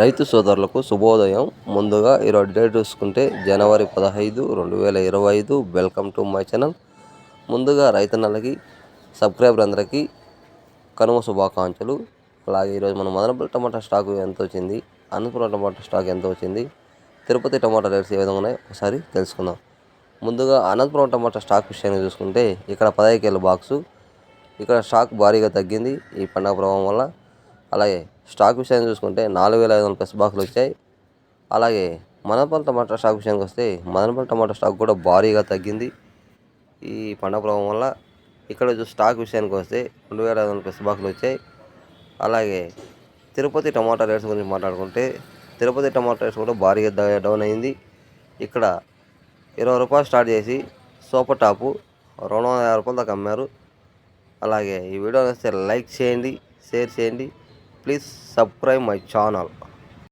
రైతు సోదరులకు శుభోదయం. ముందుగా ఈరోజు డేట్ చూసుకుంటే జనవరి పదహైదు రెండు వేల ఇరవై ఐదు. Welcome to my channel. ముందుగా రైతన్నలకి సబ్స్క్రైబర్ అందరికీ కనుమ శుభాకాంక్షలు. అలాగే ఈరోజు మనం మదనపల్లి టమాటా స్టాక్ ఎంత వచ్చింది. అనంతపురం టమాటా స్టాక్ ఎంత వచ్చింది. తిరుపతి టమాటా రేట్స్ ఏ విధంగా ఉన్నాయో ఒకసారి తెలుసుకుందాం. ముందుగా అనంతపురం టమాటా స్టాక్ విషయాన్ని చూసుకుంటే ఇక్కడ పదహైదు కేల బాక్సు. ఇక్కడ స్టాక్ భారీగా తగ్గింది. ఈ పండగ ప్రభావం వల్ల అలాగే స్టాక్ విషయాన్ని చూసుకుంటే నాలుగు వేల ఐదు వందల ప్లస్ బాక్సులు వచ్చాయి. అలాగే మదనపల్లి టమాటా స్టాక్ విషయానికి వస్తే మదనపల్లి టమాటా స్టాక్ కూడా భారీగా తగ్గింది. ఈ పండగ ప్రభావం వల్ల ఇక్కడ స్టాక్ విషయానికి వస్తే రెండు వేల ఐదు వందల ప్లస్ బాక్సులు వచ్చాయి. అలాగే తిరుపతి టమాటా రేట్స్ గురించి మాట్లాడుకుంటే తిరుపతి టమాటా రేట్స్ కూడా భారీగా డౌన్ అయింది. ఇక్కడ ఇరవై రూపాయలు స్టార్ట్ చేసి సూపర్ టాపు రెండు వందల యాభై రూపాయల దాకా అమ్మారు. అలాగే ఈ వీడియో నచ్చితే లైక్ చేయండి షేర్ చేయండి. Please subscribe my channel